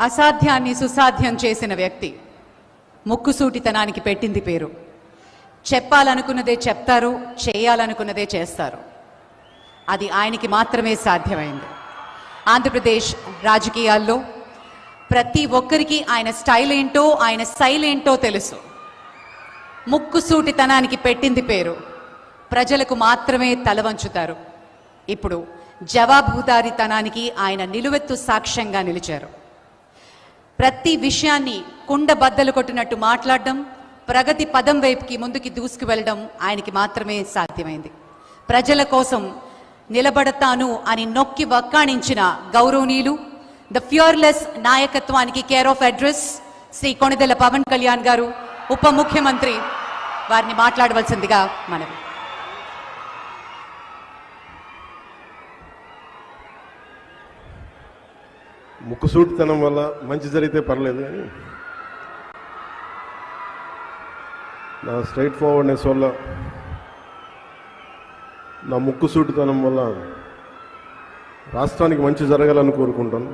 అసాధ్యాన్ని సుసాధ్యం చేసిన వ్యక్తి. ముక్కుసూటితనానికి పెట్టింది పేరు. చెప్పాలనుకున్నదే చెప్తారు చేయాలనుకున్నదే చేస్తారు. అది ఆయనకి మాత్రమే సాధ్యమైంది. ఆంధ్రప్రదేశ్ రాజకీయాల్లో ప్రతి ఒక్కరికి ఆయన స్టైల్ ఏంటో ఆయన శైలి ఏంటో తెలుసు. ముక్కుసూటితనానికి పెట్టింది పేరు. ప్రజలకు మాత్రమే తలవంచుతారు. ఇప్పుడు జవాబుదారీతనానికి ఆయన నిలువెత్తు సాక్ష్యంగా నిలిచారు. ప్రతి విషయాన్ని కుండ బద్దలు కొట్టినట్టు మాట్లాడడం ప్రగతి పదం వైపుకి ముందుకి దూసుకు వెళ్ళడం ఆయనకి మాత్రమే సాధ్యమైంది. ప్రజల కోసం నిలబడతాను అని నొక్కి వక్కాణించిన గౌరవనీయులు ద ఫ్యూర్లెస్ నాయకత్వానికి care of address Shri Konidela Pawan Kalyan గారు ఉప ముఖ్యమంత్రి వారిని మాట్లాడవలసిందిగా మనవి. ముక్కుసూటితనం వల్ల మంచి జరిగితే పర్లేదు కానీ నా స్ట్రైట్ ఫార్వర్డ్నెస్ వల్ల నా ముక్కుసూటితనం వల్ల రాష్ట్రానికి మంచి జరగాలని కోరుకుంటాను.